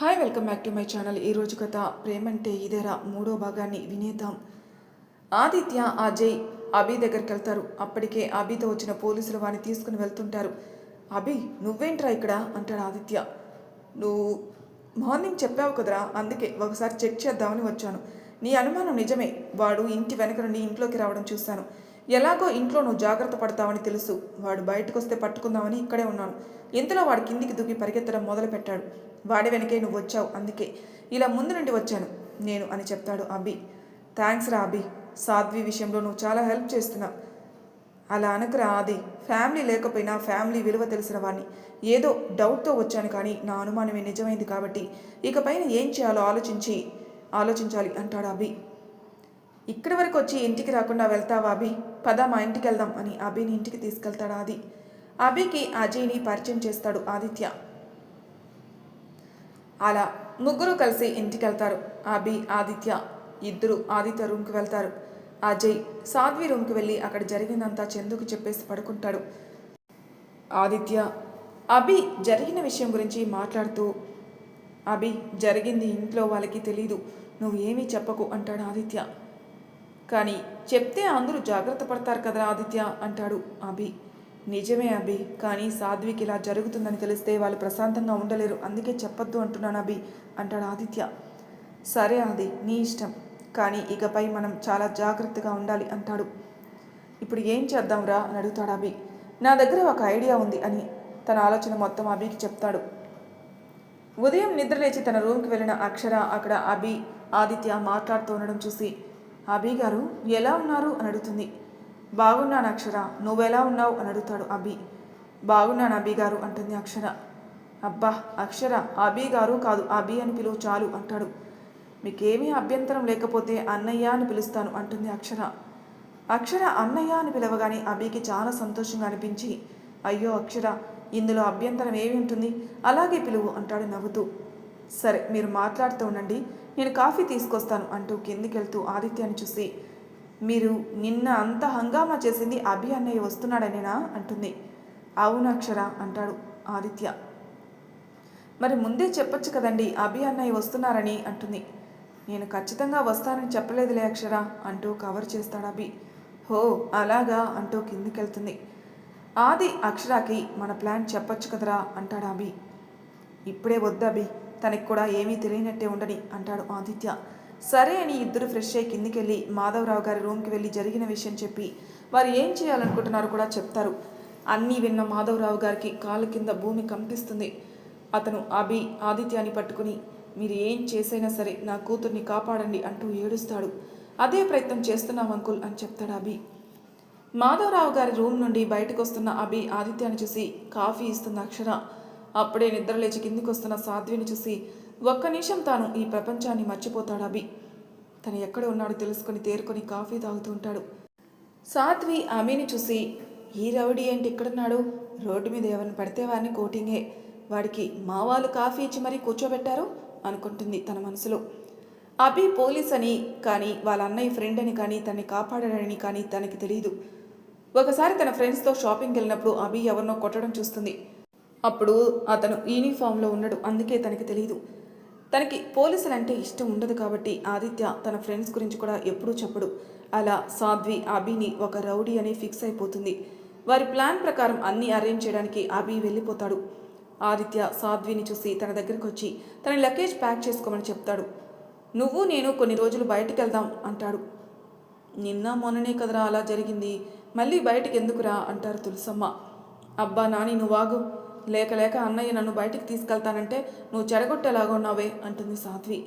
Hi welcome back to my channel ఈ రోజు కథ ప్రేమంటే ఇదేరా మూడో భాగాన్ని వినేద్దాం. ఆదిత్య అజయ్ అభి దగ్గరికి వెళ్తారు. అప్పటికే అభితో వచ్చిన పోలీసులు వాడిని తీసుకుని వెళ్తుంటారు. అభి నువ్వేంట్రా ఇక్కడ? అంటాడు ఆదిత్య. నువ్వు మార్నింగ్ చెప్పావు కదరా అందుకే ఒకసారి చెక్ చేద్దామని వచ్చాను. నీ అనుమానం నిజమే. వాడు ఇంటి వెనక నుండి ఇంట్లోకి రావడం చూశాను. ఎలాగో ఇంట్లో నువ్వు జాగ్రత్త పడతావని తెలుసు. వాడు బయటకు వస్తే పట్టుకుందామని ఇక్కడే ఉన్నాను. ఇంతలో వాడు కిందికి దూకి పరిగెత్తడం మొదలుపెట్టాడు. వాడి వెనకే నువ్వు వచ్చావు అందుకే. ఇలా ముందు నుండి వచ్చాను నేను అని చెప్తాడు అభి. థ్యాంక్స్ రా అభి. సాధ్వి విషయంలో నువ్వు చాలా హెల్ప్ చేస్తున్నావు. అలా అనకరా ఆది. ఫ్యామిలీ లేకపోయినా ఫ్యామిలీ విలువ తెలిసిన వాడిని ఏదో డౌట్తో వచ్చాను కానీ నా అనుమానమే నిజమైంది కాబట్టి ఇకపైన ఏం చేయాలో ఆలోచించి ఆలోచించాలి అంటాడు అభి. ఇక్కడి వరకు వచ్చి ఇంటికి రాకుండా వెళ్తావా అభి? పద మా ఇంటికి వెళ్దాం అని అభిని ఇంటికి తీసుకెళ్తాడు ఆది. అభికి అజయ్ని పరిచయం చేస్తాడు ఆదిత్య. అలా ముగ్గురు కలిసి ఇంటికి వెళ్తారు అభి ఆదిత్య ఇద్దరు ఆదిత్య రూమ్కి వెళ్తారు. అజయ్ సాధ్వి రూమ్కి వెళ్ళి అక్కడ జరిగిందంతా చందుకు చెప్పేసి పడుకుంటాడు. ఆదిత్య అభి జరిగిన విషయం గురించి మాట్లాడుతూ అభి జరిగింది ఇంట్లో వాళ్ళకి తెలీదు. నువ్వు ఏమీ చెప్పకు అంటాడు ఆదిత్య. కానీ చెప్తే అందరూ జాగ్రత్త పడతారు కదరా ఆదిత్య అంటాడు అభి. నిజమే అభి కానీ సాధ్వికి ఇలా జరుగుతుందని తెలిస్తే వాళ్ళు ప్రశాంతంగా ఉండలేరు. అందుకే చెప్పొద్దు అంటున్నాను అభి అంటాడు ఆదిత్య. సరే అది నీ ఇష్టం కానీ ఇకపై మనం చాలా జాగ్రత్తగా ఉండాలి అంటాడు. ఇప్పుడు ఏం చేద్దాంరా అని అడుగుతాడు అభి. నా దగ్గర ఒక ఐడియా ఉంది అని తన ఆలోచన మొత్తం అభికి చెప్తాడు. ఉదయం నిద్రలేచి తన రూమ్కి వెళ్ళిన అక్షర అక్కడ అభి ఆదిత్య మాట్లాడుతూ ఉండడం చూసి అభి గారు ఎలా ఉన్నారు? అని అడుగుతుంది. బాగున్నాను అక్షర. నువ్వెలా ఉన్నావు? అని అడుగుతాడు అభి. బాగున్నాను అభి గారు అంటుంది అక్షర. అబ్బా అక్షర అభి గారు కాదు అభి అని పిలువు చాలు అంటాడు. మీకేమీ అభ్యంతరం లేకపోతే అన్నయ్య అని పిలుస్తాను అంటుంది అక్షర. అక్షర అన్నయ్య అని పిలవగానే అభికి చాలా సంతోషంగా అనిపించి అయ్యో అక్షర ఇందులో అభ్యంతరం ఏమి ఉంటుంది? అలాగే పిలువు అంటాడు నవ్వుతూ. సరే మీరు మాట్లాడుతూ ఉండండి. నేను కాఫీ తీసుకొస్తాను అంటూ కిందికెళ్తూ ఆదిత్యాన్ని చూసి మీరు నిన్న అంత హంగామా చేసింది అభి అన్నయ్య వస్తున్నాడనేనా? అంటుంది. అవును అక్షర అంటాడు ఆదిత్య. మరి ముందే చెప్పొచ్చు కదండి అభి అన్నయ్య వస్తున్నారని అంటుంది. నేను ఖచ్చితంగా వస్తానని చెప్పలేదులే అక్షర అంటూ కవర్ చేస్తాడు అభి. హో అలాగా అంటూ కిందికెళ్తుంది. ఆది అక్షరాకి మన ప్లాన్ చెప్పొచ్చు కదరా అంటాడు అభి. ఇప్పుడే వద్దు అభి తనకి కూడా ఏమీ తెలియనట్టే ఉండని అంటాడు ఆదిత్య. సరే అని ఇద్దరు ఫ్రెష్ అయ్యి కిందికెళ్ళి మాధవరావు గారి రూమ్కి వెళ్ళి జరిగిన విషయం చెప్పి వారు ఏం చేయాలనుకుంటున్నారో కూడా చెప్తారు. అన్నీ విన్న మాధవరావు గారికి కాళ్ళ కింద భూమి కంపిస్తుంది. అతను అభి ఆదిత్యాన్ని పట్టుకుని మీరు ఏం చేసైనా సరే నా కూతుర్ని కాపాడండి అంటూ ఏడుస్తాడు. అదే ప్రయత్నం చేస్తున్నాం అంకుల్ అని చెప్తాడు అభి. మాధవరావు గారి రూమ్ నుండి బయటకు వస్తున్న అభి ఆదిత్యాన్ని చూసి కాఫీ ఇస్తున్న అక్షర అప్పుడే నిద్రలేచి కిందికి వస్తున్న సాధ్విని చూసి ఒక్క నిమిషం తాను ఈ ప్రపంచాన్ని మర్చిపోతాడు అభి. తను ఎక్కడ ఉన్నాడో తెలుసుకొని తేరుకొని కాఫీ తాగుతూ ఉంటాడు. సాధ్వి అమీని చూసి ఈ రౌడీ ఏంటి ఇక్కడున్నాడు? రోడ్డు మీద ఎవరిని పడితే వారిని కోటింగే. వాడికి మా వాళ్ళు కాఫీ ఇచ్చి మరీ కూర్చోబెట్టారు? అనుకుంటుంది తన మనసులో. అభి పోలీస్ అని కానీ వాళ్ళ అన్నయ్య ఫ్రెండ్ అని కానీ తన్ని కాపాడాడని కానీ తనకి తెలియదు ఒకసారి తన ఫ్రెండ్స్తో షాపింగ్కి వెళ్ళినప్పుడు అభి ఎవరినో కొట్టడం చూస్తుంది. అప్పుడు అతను యూనిఫామ్లో ఉన్నాడు. అందుకే తనకి తెలియదు తనకి పోలీసులు అంటే ఇష్టం ఉండదు కాబట్టి ఆదిత్య తన ఫ్రెండ్స్ గురించి కూడా ఎప్పుడూ చెప్పడు. అలా సాధ్వి అభిని ఒక రౌడీ అని ఫిక్స్ అయిపోతుంది. వారి ప్లాన్ ప్రకారం అన్నీ అరేంజ్ చేయడానికి అభి వెళ్ళిపోతాడు. ఆదిత్య సాధ్విని చూసి తన దగ్గరికి వచ్చి తన లగేజ్ ప్యాక్ చేసుకోమని చెప్తాడు. నువ్వు నేను కొన్ని రోజులు బయటికి వెళ్దాం అంటాడు. నిన్న మొన్ననే కదరా అలా జరిగింది. మళ్ళీ బయటికి ఎందుకురా? అంటారు తులసమ్మ. అబ్బా నాని నువ్వాగు లేక లేక అన్నయ్య నన్ను బయటికి తీసుకెళ్తానంటే నువ్వు చెడగొట్టేలాగా ఉన్నావే అంటుంది సాధ్వి.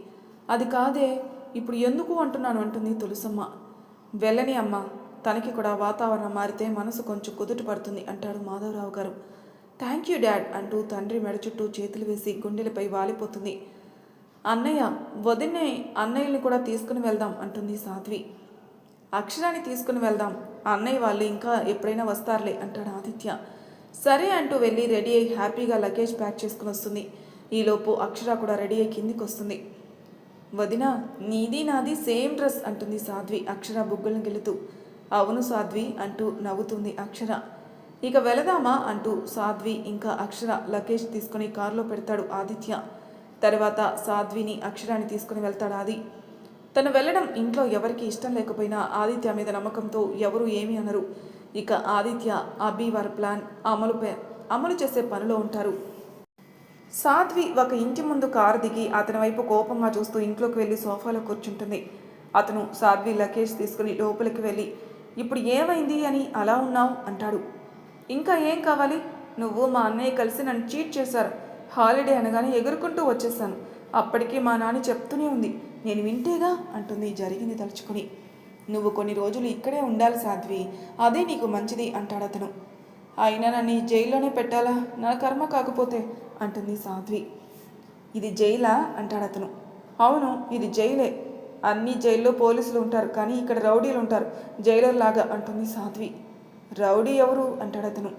అది కాదే ఇప్పుడు ఎందుకు అంటున్నాను అంటుంది తులసమ్మ. వెళ్ళని అమ్మ తనకి కూడా వాతావరణం మారితే మనసు కొంచెం కుదుట పడుతుంది అంటాడు మాధవరావు గారు. థ్యాంక్ యూ డాడ్ అంటూ తండ్రి మెడ చుట్టూ చేతులు వేసి గుండెలపై వాలిపోతుంది. అన్నయ్య వదినే అన్నయ్యని కూడా తీసుకుని వెళ్దాం అంటుంది సాధ్వి. అక్షరాన్ని తీసుకుని వెళ్దాం అన్నయ్య వాళ్ళు ఇంకా ఎప్పుడైనా వస్తారులే అంటాడు ఆదిత్య. సరే అంటూ వెళ్ళి రెడీ అయ్యి హ్యాపీగా లగేజ్ ప్యాక్ చేసుకుని వస్తుంది. ఈలోపు అక్షర కూడా రెడీ అయ్యి కిందికి వస్తుంది. వదిన నీది నాది సేమ్ డ్రెస్ అంటుంది సాధ్వి అక్షర బుగ్గలను గెలుతూ. అవును సాధ్వి అంటూ నవ్వుతుంది అక్షర. ఇక వెళదామా అంటూ సాధ్వి ఇంకా అక్షర లగేజ్ తీసుకుని కారులో పెడతాడు ఆదిత్య. తర్వాత సాధ్విని అక్షరాన్ని తీసుకుని వెళ్తాడు ఆది. తను వెళ్ళడం ఇంట్లో ఎవరికి ఇష్టం లేకపోయినా ఆదిత్య మీద నమ్మకంతో ఎవరు ఏమీ అనరు. ఇక ఆదిత్య అభి వారి ప్లాన్ అమలుపై అమలు చేసే పనిలో ఉంటారు. సాధ్వి ఒక ఇంటి ముందు కారు దిగి అతని వైపు కోపంగా చూస్తూ ఇంట్లోకి వెళ్ళి సోఫాలో కూర్చుంటుంది. అతను సాధ్వి లగేజ్ తీసుకుని లోపలికి వెళ్ళి ఇప్పుడు ఏమైంది అని అలా ఉన్నావు? అంటాడు. ఇంకా ఏం కావాలి? నువ్వు మా అన్నయ్య కలిసి నన్ను చీట్ చేశారు. హాలిడే అనగానే ఎగురుకుంటూ వచ్చేసాను అప్పటికి మా నాన్న చెప్తూనే ఉంది. నేను వింటేగా? అంటుంది జరిగింది తలుచుకుని. నువ్వు కొన్ని రోజులు ఇక్కడే ఉండాలి సాధ్వి. అదే నీకు మంచిది అంటాడు అతను. అయినా నన్ను ఈ జైల్లోనే పెట్టాలా? నా కర్మ కాకపోతే అంటుంది సాధ్వి. ఇది జైలా? అంటాడు అతను. అవును ఇది జైలే. అన్ని జైల్లో పోలీసులు ఉంటారు కానీ ఇక్కడ రౌడీలు ఉంటారు. జైలర్ లాగా అంటుంది సాధ్వి. రౌడీ ఎవరు? అంటాడు అతను.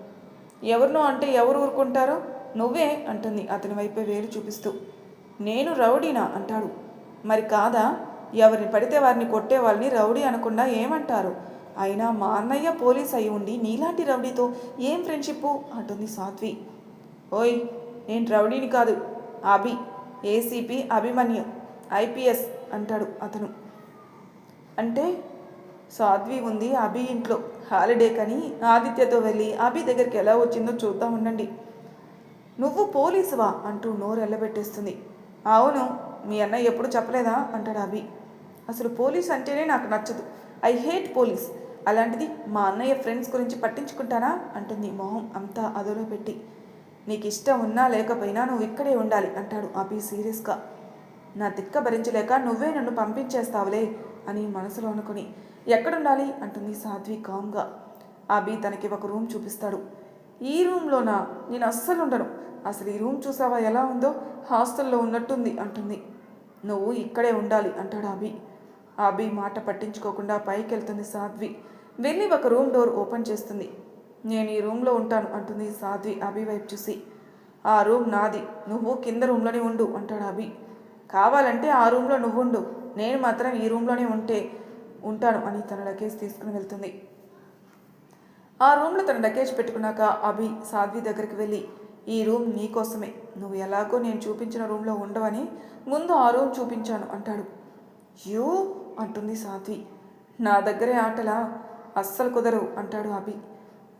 ఎవరినో అంటే ఎవరు ఊరుకుంటారో? నువ్వే అంటుంది అతని వైపే వేలు చూపిస్తూ. నేను రౌడీనా? అంటాడు. మరి కాదా? ఎవరిని పడితే వారిని కొట్టే వాళ్ళని రౌడీ అనకుండా ఏమంటారు? అయినా మా అన్నయ్య పోలీస్ అయి ఉండి నీలాంటి రౌడీతో ఏం ఫ్రెండ్షిప్ అంటుంది సాధ్వి. ఓయ్ నేను రౌడీని కాదు. అభి ఏసీపీ అభిమన్యు ఐపీఎస్ అంటాడు అతను. అంటే సాధ్వి ఉంది అభి ఇంట్లో. హాలిడే కని ఆదిత్యతో వెళ్ళి అభి దగ్గరికి ఎలా వచ్చిందో చూద్దాం ఉండండి. నువ్వు పోలీసువా? అంటూ నోరు ఎల్లబెట్టేస్తుంది అవును మీ అన్నయ్య ఎప్పుడు చెప్పలేదా? అంటాడు అభి. అసలు పోలీస్ అంటేనే నాకు నచ్చదు. I hate police. అలాంటిది మా అన్నయ్య ఫ్రెండ్స్ గురించి పట్టించుకుంటానా? అంటుంది మొహం అంతా అదులో పెట్టి. నీకు ఇష్టం ఉన్నా లేకపోయినా నువ్వు ఇక్కడే ఉండాలి అంటాడు అభి సీరియస్గా. నా తిక్క భరించలేక నువ్వే నన్ను పంపించేస్తావులే అని మనసులో అనుకుని. ఎక్కడుండాలి? అంటుంది సాధ్వి కామ్గా. అభి తనకి ఒక రూమ్ చూపిస్తాడు. ఈ రూమ్లోనా? నేను అస్సలు ఉండను. అసలు ఈ రూమ్ చూసావా ఎలా ఉందో? హాస్టల్లో ఉన్నట్టుంది అంటుంది. నువ్వు ఇక్కడే ఉండాలి అంటాడు అభి అభి మాట పట్టించుకోకుండా పైకి వెళ్తుంది సాధ్వి. వెళ్ళి ఒక రూమ్ డోర్ ఓపెన్ చేస్తుంది. నేను ఈ రూమ్లో ఉంటాను అంటుంది సాధ్వి అభి వైపు చూసి. ఆ రూమ్ నాది. నువ్వు కింద రూమ్లోనే ఉండు అంటాడు అభి. కావాలంటే ఆ రూమ్లో నువ్వు ఉండు నేను మాత్రం ఈ రూమ్లోనే ఉంటే ఉంటాను అని తన లగేజ్ తీసుకుని వెళ్తుంది. ఆ రూమ్లో తన లగేజ్ పెట్టుకున్నాక అభి సాధ్వి దగ్గరికి వెళ్ళి ఈ రూమ్ నీకోసమే నువ్వు ఎలాగో నేను చూపించిన రూమ్లో ఉండవని ముందు ఆ రూమ్ చూపించాను అంటాడు. యూ? అంటుంది సాధ్వి నా దగ్గరే ఆటలా? అస్సలు కుదరవు అంటాడు అభి.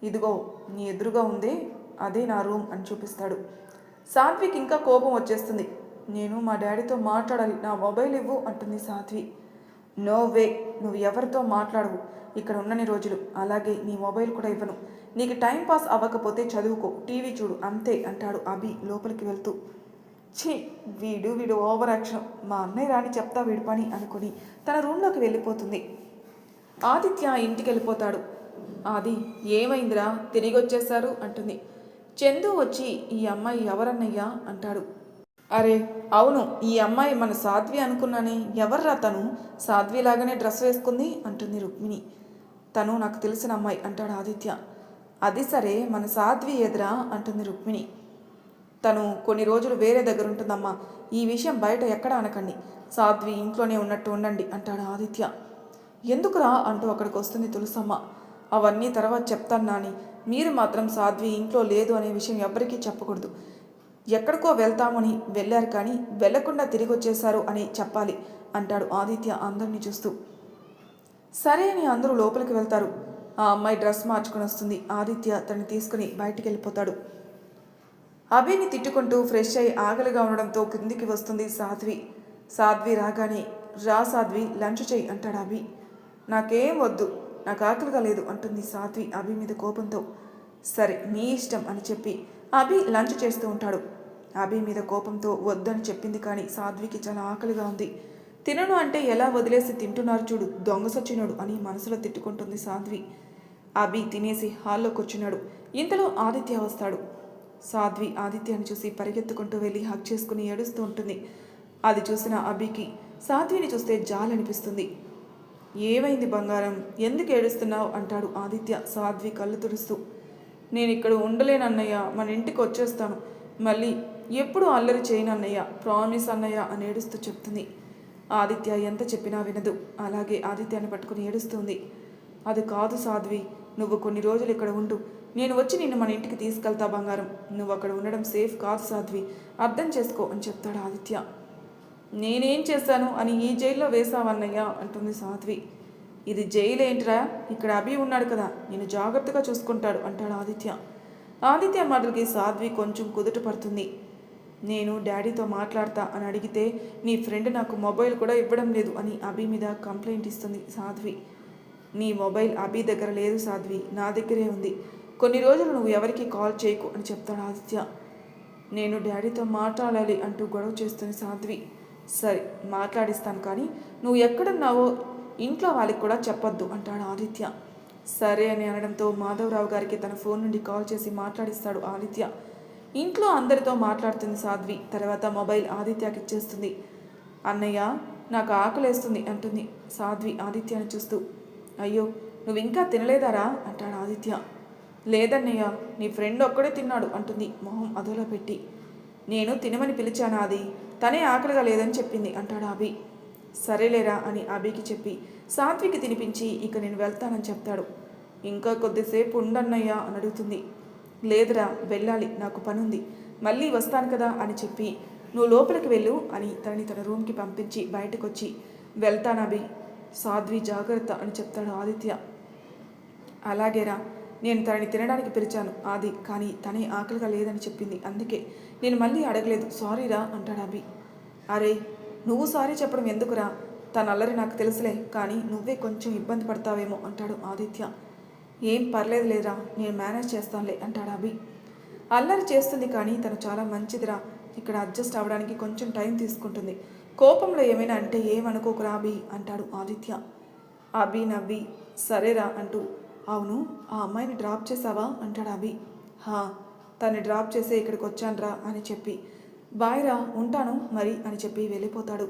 ఇదిగో నీ ఎదురుగా ఉందే అదే నా రూమ్ అని చూపిస్తాడు. సాత్విక్ ఇంకా కోపం వచ్చేస్తుంది. నేను మా డాడీతో మాట్లాడాలి నా మొబైల్ ఇవ్వు అంటుంది సాత్వి. నో వే నువ్వు ఎవరితో మాట్లాడవు. ఇక్కడ ఉన్నన్ని రోజులు. అలాగే నీ మొబైల్ కూడా ఇవ్వను. నీకు టైం పాస్ అవ్వకపోతే చదువుకో టీవీ చూడు అంతే అంటాడు అభి లోపలికి వెళ్తూ. ఛీ వీడు వీడు ఓవర్ యాక్షన్. మా అన్నయ్య రాని చెప్తా వీడు పని అనుకుని తన రూమ్లోకి వెళ్ళిపోతుంది. ఆదిత్య ఇంటికి వెళ్ళిపోతాడు. ఆది ఏమైందిరా? తిరిగి వచ్చేశారు అంటుంది. చందు వచ్చి ఈ అమ్మాయి ఎవరన్నయ్యా? అంటాడు. అరే అవును ఈ అమ్మాయి మన సాధ్వి అనుకున్నానే. ఎవర్రా తను? సాధ్వి లాగానే డ్రెస్ వేసుకుంది అంటుంది రుక్మిణి. తను నాకు తెలిసిన అమ్మాయి అంటాడు ఆదిత్య. అది సరే మన సాధ్వి ఎదురా అంటుంది రుక్మిణి. తను కొన్ని రోజులు వేరే దగ్గర ఉంటుందమ్మా. ఈ విషయం బయట ఎక్కడ అనకండి. సాధ్వి ఇంట్లోనే ఉన్నట్టు ఉండండి అంటాడు ఆదిత్య. ఎందుకురా అంటూ అక్కడికి వస్తుంది తులసమ్మ. అవన్నీ తర్వాత చెప్తాను నాని. మీరు మాత్రం సాధ్వి ఇంట్లో లేదు అనే విషయం ఎవ్వరికీ చెప్పకూడదు. ఎక్కడికో వెళ్తామని వెళ్ళారు కానీ వెళ్ళకుండా తిరిగి వచ్చేశారు అని చెప్పాలి అంటాడు ఆదిత్య అందరినీ చూస్తూ. సరే అని అందరూ లోపలికి వెళ్తారు. ఆ అమ్మాయి డ్రెస్ మార్చుకొని వస్తుంది. ఆదిత్య తనని తీసుకుని బయటికి వెళ్ళిపోతాడు. అభిని తిట్టుకుంటూ ఫ్రెష్ అయి ఆకలిగా ఉండడంతో కిందికి వస్తుంది సాధ్వి. సాధ్వి రాగానే రా సాధ్వి లంచ్ చేయి అంటాడు అభి. నాకేం వద్దు నాకు ఆకలిగా లేదు అంటుంది సాధ్వి అభి మీద కోపంతో. సరే నీ ఇష్టం అని చెప్పి అభి లంచ్ చేస్తూ ఉంటాడు. అభి మీద కోపంతో వద్దని చెప్పింది కానీ సాధ్వికి చాలా ఆకలిగా ఉంది. తినను అంటే ఎలా వదిలేసి తింటున్నారు చూడు దొంగసొచ్చినాడు అని మనసులో తిట్టుకుంటుంది సాధ్వి. అభి తినేసి హాల్లో కూర్చున్నాడు ఇంతలో ఆదిత్య వస్తాడు. సాధ్వి ఆదిత్యాన్ని చూసి పరిగెత్తుకుంటూ వెళ్ళి హక్ చేసుకుని ఏడుస్తూ ఉంటుంది. అది చూసిన అభికి సాధ్విని చూస్తే జాలనిపిస్తుంది. ఏమైంది బంగారం? ఎందుకు ఏడుస్తున్నావు? అంటాడు ఆదిత్య సాధ్వి కళ్ళు తుడుస్తూ. నేను ఇక్కడ ఉండలేనన్నయ్య మన ఇంటికి వచ్చేస్తాను. మళ్ళీ ఎప్పుడు అల్లరి చేయను అన్నయ్య ప్రామిస్ అన్నయ్య అని ఏడుస్తూ చెప్తుంది. ఆదిత్య ఎంత చెప్పినా వినదు. అలాగే ఆదిత్యాన్ని పట్టుకుని ఏడుస్తుంది అది కాదు సాధ్వి నువ్వు కొన్ని రోజులు ఇక్కడ ఉండు. నేను వచ్చి నిన్ను మన ఇంటికి తీసుకెళ్తా బంగారం. నువ్వు అక్కడ ఉండడం సేఫ్ కాదు సాధ్వి. అర్థం చేసుకో అని చెప్తాడు ఆదిత్య. నేనేం చేశాను అని ఈ జైల్లో వేసావన్నయ్యా అంటుంది సాధ్వి. ఇది జైలు ఏంట్రా? ఇక్కడ అభి ఉన్నాడు కదా. నేను జాగ్రత్తగా చూసుకుంటాడు అంటాడు ఆదిత్య. ఆదిత్య మాటలకి సాధ్వి కొంచెం కుదుట పడుతుంది. నేను డాడీతో మాట్లాడతా అని అడిగితే నీ ఫ్రెండ్ నాకు మొబైల్ కూడా ఇవ్వడం లేదు అని అభి మీద కంప్లైంట్ ఇస్తుంది సాధ్వి. నీ మొబైల్ అభి దగ్గర లేదు సాధ్వి. నా దగ్గరే ఉంది. కొన్ని రోజులు నువ్వు ఎవరికి కాల్ చేయకు అని చెప్తాడు ఆదిత్య. నేను డాడీతో మాట్లాడాలి అంటూ గొడవ చేస్తుంది సాధ్వి. సరే మాట్లాడిస్తాను కానీ నువ్వు ఎక్కడున్నావో ఇంట్లో వాళ్ళకి కూడా చెప్పొద్దు అంటాడు ఆదిత్య. సరే అని అనడంతో మాధవరావు గారికి తన ఫోన్ నుండి కాల్ చేసి మాట్లాడిస్తాడు ఆదిత్య. ఇంట్లో అందరితో మాట్లాడుతుంది సాధ్వి. తర్వాత మొబైల్ ఆదిత్యకి ఇచ్చేస్తుంది. అన్నయ్య నాకు ఆకలేస్తుంది అంటుంది సాధ్వి ఆదిత్యని చూస్తూ. అయ్యో నువ్వు ఇంకా తినలేదారా? అంటాడు ఆదిత్య. లేదన్నయ్య నీ ఫ్రెండ్ ఒక్కడే తిన్నాడు అంటుంది మొహం అదోలా పెట్టి. నేను తినమని పిలిచాను అది? తనే ఆకలిగా లేదని చెప్పింది అంటాడు అభి సరేలేరా అని అభికి చెప్పి సాత్వికి తినిపించి ఇక నేను వెళ్తానని చెప్తాడు. ఇంకా కొద్దిసేపు ఉండన్నయ్యా అని అడుగుతుంది. లేదురా వెళ్ళాలి నాకు పనుంది. మళ్ళీ వస్తాను కదా అని చెప్పి నువ్వు లోపలికి వెళ్ళు అని తనని తన రూమ్కి పంపించి బయటకు వచ్చి వెళ్తానభి సాధ్వి జాగ్రత్త అని చెప్తాడు ఆదిత్య. అలాగేరా నేను తనని తినడానికి పిలిచాను. ఆది కానీ తనే ఆకలిగా లేదని చెప్పింది. అందుకే నేను మళ్ళీ అడగలేదు. సారీరా అంటాడు అభి. అరే నువ్వు సారీ చెప్పడం ఎందుకురా? తన అల్లరి నాకు తెలుసులే కానీ నువ్వే కొంచెం ఇబ్బంది పడతావేమో అంటాడు ఆదిత్య. ఏం పర్లేదు లేదురా నేను మేనేజ్ చేస్తానులే అంటాడు అభి. అల్లరి చేస్తుంది కానీ తను చాలా మంచిదిరా. ఇక్కడ అడ్జస్ట్ అవ్వడానికి కొంచెం టైం తీసుకుంటుంది. కోపంలో ఏమైనా అంటే ఏమనుకోకురా అభి? అంటాడు ఆదిత్య. అభి నవ్వి సరేరా అంటూ అవును ఆ అమ్మాయిని డ్రాప్ చేసావా? అంటాడు అభి. హా తను డ్రాప్ చేసే ఇక్కడికి వచ్చానురా అని చెప్పి. బాయ్ రా ఉంటాను మరి అని చెప్పి వెళ్ళిపోతాడు.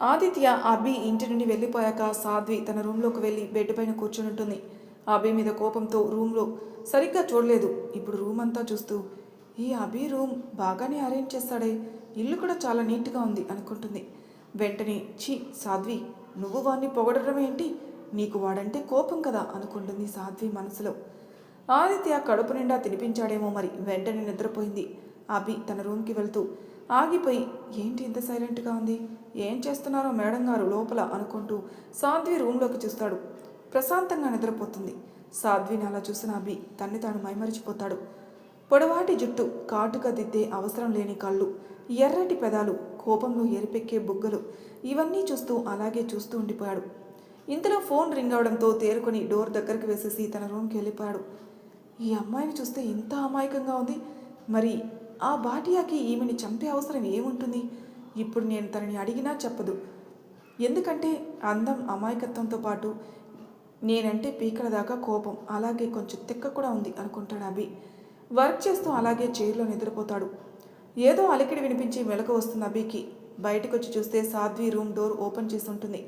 ఆదిత్య అభి ఇంటి నుండి వెళ్ళిపోయాక సాధ్వి తన రూమ్లోకి వెళ్ళి బెడ్ పైన కూర్చుని ఉంటుంది అభి మీద కోపంతో రూమ్లో సరిగ్గా చూడలేదు. ఇప్పుడు రూమ్ అంతా చూస్తూ ఈ అభి రూమ్ బాగానే అరేంజ్ చేస్తాడే ఇల్లు కూడా చాలా నీట్గా ఉంది అనుకుంటుంది. వెంటనే ఛీ సాధ్వి నువ్వు వాడిని పొగడడం ఏంటి నీకు వాడంటే కోపం కదా అనుకుంటుంది సాధ్వి మనసులో. ఆదిత్య కడుపు నిండా తినిపించాడేమో మరి వెంటనే నిద్రపోయింది. అభి తన రూమ్కి వెళ్తూ ఆగిపోయి ఏంటి ఇంత సైలెంట్గా ఉంది? ఏం చేస్తున్నారో మేడం గారు లోపల అనుకుంటూ సాధ్వి రూమ్లోకి చూస్తాడు. ప్రశాంతంగా నిద్రపోతుంది. సాధ్విని అలా చూసిన అభి తన్ని తాను మైమరిచిపోతాడు. పొడవాటి జుట్టు కాటుగా దిద్దే అవసరం లేని కళ్ళు ఎర్రటి పెదాలు కోపంలో ఎరిపెక్కే బుగ్గలు ఇవన్నీ చూస్తూ అలాగే చూస్తూ ఉండిపోయాడు. ఇంతలో ఫోన్ రింగ్ అవడంతో తేరుకొని డోర్ దగ్గరికి వేసేసి తన రూమ్కి వెళ్ళిపోయాడు. ఈ అమ్మాయిని చూస్తే ఇంత అమాయకంగా ఉంది. మరి ఆ బాటియాకి ఈమెని చంపే అవసరం ఏముంటుంది? ఇప్పుడు నేను తనని అడిగినా చెప్పదు. ఎందుకంటే అందం అమాయకత్వంతో పాటు నేనంటే పీకల దాకా కోపం. అలాగే కొంచెం తిక్క కూడా ఉంది అనుకుంటాడు అభి. వర్క్ చేస్తూ అలాగే చైర్లో నిద్రపోతాడు. ఏదో అలికిడి వినిపించి మెలకు వస్తుంది అభికి. బయటకు వచ్చి చూస్తే సాధ్వి రూమ్ డోర్ ఓపెన్ చేసి ఉంటుంది.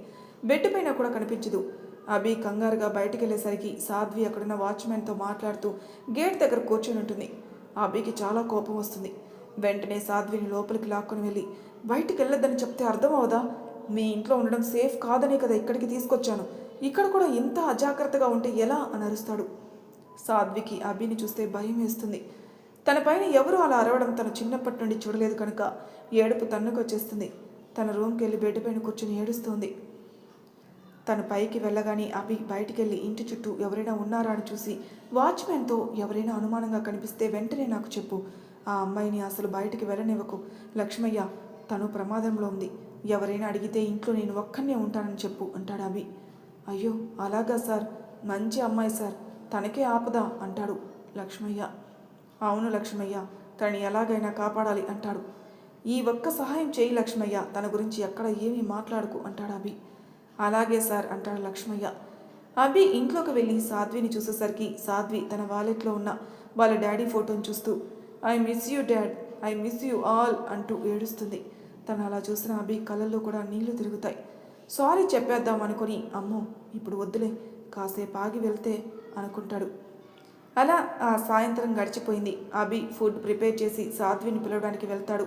బెడ్ పైన కూడా కనిపించదు. అభి కంగారుగా బయటికి వెళ్ళేసరికి సాధ్వి అక్కడున్న వాచ్మెన్తో మాట్లాడుతూ గేట్ దగ్గర కూర్చొని ఉంటుంది. అభికి చాలా కోపం వస్తుంది. వెంటనే సాధ్విని లోపలికి లాక్కొని వెళ్ళి బయటికి వెళ్ళొద్దని చెప్తే అర్థం అవదా మీ ఇంట్లో ఉండడం సేఫ్ కాదనే కదా ఇక్కడికి తీసుకొచ్చాను. ఇక్కడ కూడా ఇంత అజాగ్రత్తగా ఉంటే ఎలా? అని అరుస్తాడు. సాధ్వికి అభిని చూస్తే భయం వేస్తుంది. తన పైన ఎవరు అలా అరవడం తను చిన్నప్పటి నుండి చూడలేదు కనుక ఏడుపు తన్నుకొచ్చేస్తుంది. తన రూమ్కి వెళ్ళి బెడ్ పైన కూర్చొని ఏడుస్తుంది. తను పైకి వెళ్ళగానే అభి బయటికి వెళ్ళి ఇంటి చుట్టూ ఎవరైనా ఉన్నారా? అని చూసి వాచ్మెన్తో ఎవరైనా అనుమానంగా కనిపిస్తే వెంటనే నాకు చెప్పు. ఆ అమ్మాయిని అసలు బయటికి వెళ్ళనివ్వకు. లక్ష్మయ్య తను ప్రమాదంలో ఉంది. ఎవరైనా అడిగితే ఇంట్లో నేను ఒక్కనే ఉంటానని చెప్పు అంటాడు అభి. అయ్యో అలాగా సార్. మంచి అమ్మాయి సార్. తనకే ఆపదా అంటాడు లక్ష్మయ్య. అవును లక్ష్మయ్య తనని ఎలాగైనా కాపాడాలి అంటాడు. ఈ ఒక్క సహాయం చేయి లక్ష్మయ్య. తన గురించి ఎక్కడ ఏమీ మాట్లాడుకు అంటాడు అభి. అలాగే సార్ అంటాడు లక్ష్మయ్య. అభి ఇంట్లోకి వెళ్ళి సాధ్విని చూసేసరికి సాధ్వి తన వాలెట్లో ఉన్న వాళ్ళ డాడీ ఫోటోని చూస్తూ I miss you dad I miss you all అంటూ ఏడుస్తుంది. తను అలా చూసిన అభి కళ్ళల్లో కూడా నీళ్ళు తిరుగుతాయి. సారీ చెప్పేద్దాం అనుకుని అమ్మో ఇప్పుడు వద్దులే కాసేపు ఆగి వెళ్తే అనుకుంటాడు. అలా ఆ సాయంత్రం గడిచిపోయింది. అభి ఫుడ్ ప్రిపేర్ చేసి సాధ్విని పిలవడానికి వెళ్తాడు.